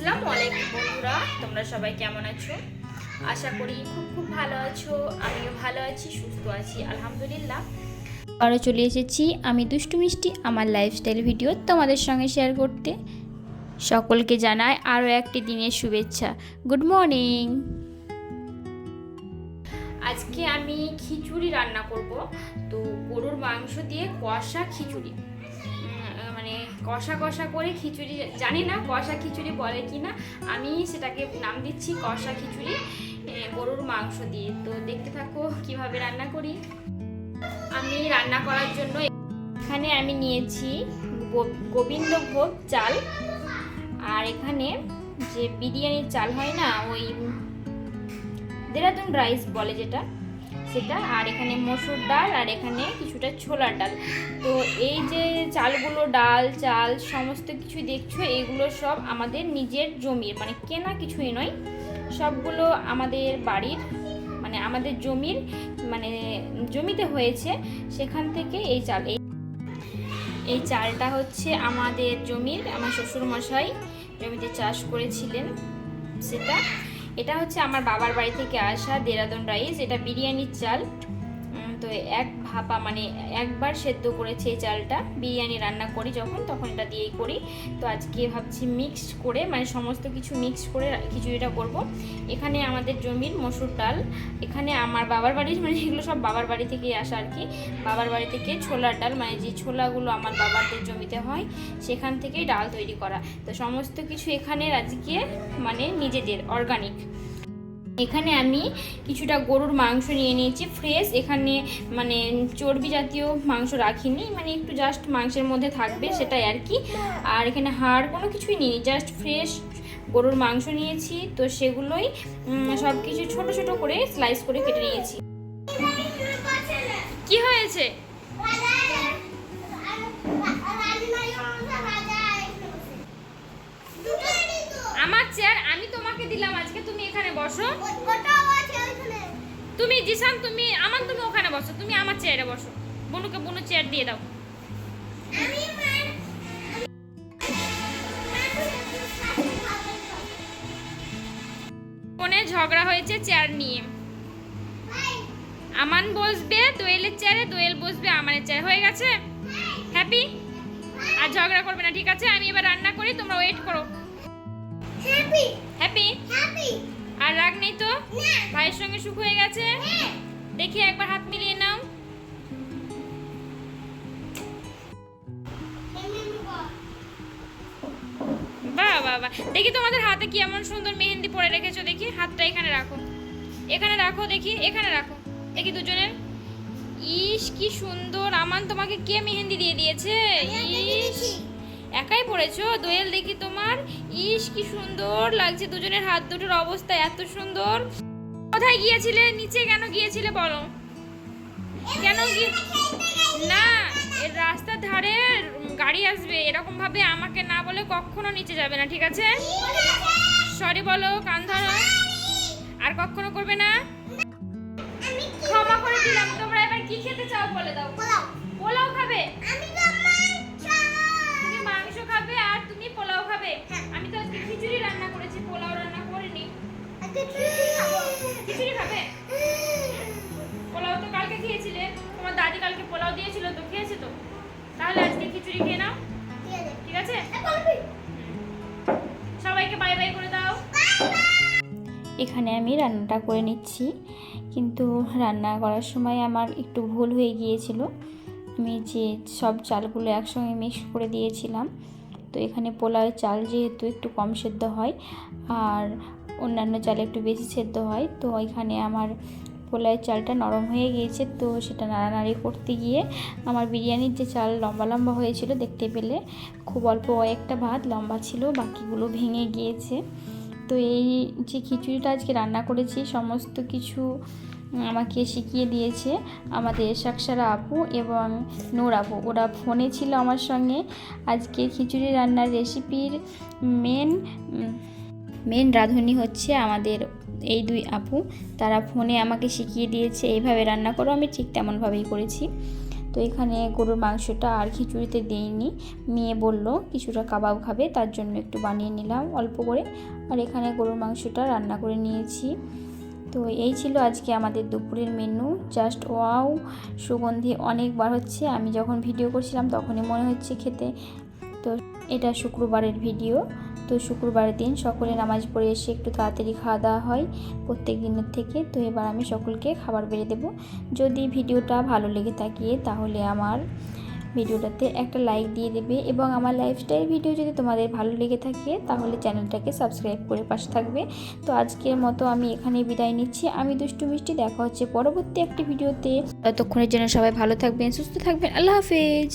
আসসালামু আলাইকুম বন্ধুরা, তোমরা সবাই কেমন আছো? আশা করি খুব খুব ভালো আছো, আমিও ভালো আছি, সুস্থ আছি, আলহামদুলিল্লাহ। আরও চলে এসেছি আমি দুষ্টু মিষ্টি, আমার লাইফস্টাইল ভিডিও তোমাদের সঙ্গে শেয়ার করতে। সকলকে জানাই আরও একটি দিনের শুভেচ্ছা। গুড মর্নিং আজকে আমি খিচুড়ি রান্না করব। তো গরুর মাংস দিয়ে কষা খিচুড়ি। কষা কষা করে খিচুড়ি, জানি না কষা খিচুড়ি বলে কি না আমি সেটাকে নাম দিচ্ছি কষা খিচুড়ি। গরুর মাংস দিয়ে। তো দেখতে থাকো কীভাবে রান্না করি। আমি রান্না করার জন্য এখানে আমি নিয়েছি গোবিন্দভোগ চাল। আর এখানে যে বিরিয়ানির চাল হয় না, ওই দেরাদুন রাইস বলে যেটা সেটা আর এখানে মসুর ডাল আর এখানে কিছুটা ছোলার ডাল। তো এই যে চালগুলো, ডাল, চাল সমস্ত কিছু দেখছ, এগুলো সব আমাদের নিজের জমির মানে কেনা কিছুই নয়। সবগুলো আমাদের বাড়ির মানে আমাদের জমির মানে জমিতে হয়েছে। সেখান থেকে এই চাল এই চালটা হচ্ছে আমাদের জমির, আমার শ্বশুরমশাই জমিতে চাষ করেছিলেন সেটা। এটা হচ্ছে আমার বাবার বাড়ি থেকে আসা দেরাদুন রাইস এটা বিরিয়ানির চাল। তো এক ভাপা মানে একবার সেদ্ধ করেছে এই চালটা, বিরিয়ানি রান্না করি যখন, তখন এটা দিয়েই করি। তো আজকে ভাবছি মিক্স করে মানে সমস্ত কিছু মিক্স করে খিচুড়িটা করব। এখানে আমাদের জমির মসুর ডাল, এখানে আমার বাবার বাড়ির মানে এগুলো সব বাবার বাড়ি থেকেই আসা আর কি। বাবার বাড়ি থেকে ছোলার ডাল মানে যে ছোলাগুলো আমার বাবাদের জমিতে হয়, সেখান থেকেই ডাল তৈরি করা। তো সমস্ত কিছু এখানে আজকে মানে নিজেদের অর্গানিক এখানে আমি কিছুটা গরুর মাংস নিয়ে নিয়েছি। ফ্রেশ এখানে মানে চর্বি জাতীয় মাংস রাখিনি মানে একটু জাস্ট মাংসের মধ্যে থাকবে সেটাই আর কি। আর এখানে হাড় কোনো কিছুই নিই জাস্ট ফ্রেশ গরুর মাংস নিয়েছি। তো সেগুলোই সব কিছু ছোটো ছোটো করে স্লাইস করে কেটে নিয়েছি। কি হয়েছে? বসো। তুমি জিসান তুমি আমার তুমি ওখানে বসো। তুমি আমার চেয়ারে বসো। বনুকে বনু চেয়ার দিয়ে দাও। ফোনে ঝগড়া হয়েছে চেয়ার নিয়ে। আমান বসবে দোয়েলের চেয়ারে দোয়েল বসবে আমানের চেয়ারে হয়ে গেছে? হ্যাপি আর ঝগড়া করবে না ঠিক আছে? আমি এবার রান্না করি তোমরা ওয়েট করো। হ্যাপি আর রাগ নেই তো? ভাইয়ের সঙ্গে সুখ হয়ে গেছে? দেখি একবার হাত মিলিয়ে নাও। বাহ বাহ বাহ। দেখি তোমাদের হাতে কি এমন সুন্দর মেহেন্দি পরে রেখেছো দেখি। হাতটা এখানে রাখো। এখানে রাখো দেখি এখানে রাখো। দেখি দুজনের। ইস কি সুন্দর। আমান তোমাকে কে মেহেন্দি দিয়ে দিয়েছে। ইস। একাই পড়েছো? দোয়েল দেখি তোমার। ইস কি সুন্দর লাগছে দুজনের হাত দুটোর অবস্থা এত সুন্দর। কোথায় গিয়েছিলে? নিচে কেন গিয়েছিলে বলো। কেন না এর রাস্তার ধারে গাড়ি আসবে এরকম ভাবে আমাকে না বলে কখনো নিচে যাবে না ঠিক আছে? সরি বলো কান ধরো। আর কখনো করবে না? ক্ষমা করে দিলাম তোমরা এবার কি খেতে চাও বলে দাও। বাই করে দাও। এখানে আমি রান্নাটা করে নিচ্ছি। কিন্তু রান্না করার সময় আমার একটু ভুল হয়ে গিয়েছিল। আমি যে সব চালগুলো একসঙ্গে মিক্স করে দিয়েছিলাম। তো এখানে পোলাওয়ের চাল যেহেতু একটু কম সেদ্ধ হয়, আর অন্যান্য চাল একটু বেশি সেদ্ধ হয়, তো এখানে আমার পোলাওয়ের চালটা নরম হয়ে গিয়েছে। তো সেটা নাড়ানাড়ি করতে গিয়ে আমার বিরিয়ানির যে চাল লম্বা লম্বা হয়েছিল দেখতে পেলে খুব অল্প একটা ভাত, লম্বা ছিল, বাকিগুলো ভেঙে গিয়েছে। তো এই যে খিচুড়িটা আজকে রান্না করেছি, সমস্ত কিছু আমাকে শিখিয়ে দিয়েছে আমাদের সাকসারা আপু এবং নূর আপু। ওরা ফোনে ছিল আমার সঙ্গে। আজকে খিচুড়ি রান্নার রেসিপির মেন মেন রাঁধুনি হচ্ছে আমাদের এই দুই আপু। তারা ফোনে আমাকে শিখিয়ে দিয়েছে, এইভাবে রান্না করো, আমি ঠিক তেমনভাবেই করেছি। তো এখানে গরুর মাংসটা আর খিচুড়িতে দিইনি। মেয়ে বলল, কিছুটা কাবাব খাবে, তার জন্য একটু বানিয়ে নিলাম অল্প করে। আর এখানে গরুর মাংসটা রান্না করে নিয়েছি। তো এই ছিল আজকে আমাদের দুপুরের মেনু জাস্ট ওয়াও সুগন্ধি অনেকবার হচ্ছে। আমি যখন ভিডিও করছিলাম, তখনই মনে হচ্ছে খেতে। তো এটা শুক্রবারের ভিডিও তো শুক্রবারের দিন সকলে নামাজ পড়ে এসে একটু তাড়াতাড়ি খাওয়া দাওয়া হয় প্রত্যেক দিনের থেকে। তো এবার আমি সকলকে খাবার বেড়ে দেবো। যদি ভিডিওটা ভালো লেগে থাকে তাহলে আমার ভিডিওটাতে একটা লাইক দিয়ে দেবে এবং আমার লাইফস্টাইল ভিডিও যদি তোমাদের ভালো লেগে থাকে তাহলে চ্যানেলটাকে সাবস্ক্রাইব করে পাশে থাকবে। তো আজকের মতো আমি এখানে বিদায় নিচ্ছি। আমি দুষ্টু মিষ্টি, দেখা হচ্ছে পরবর্তী একটি ভিডিওতে। ততক্ষণের জন্য সবাই ভালো থাকবেন, সুস্থ থাকবেন। আল্লাহ হাফেজ।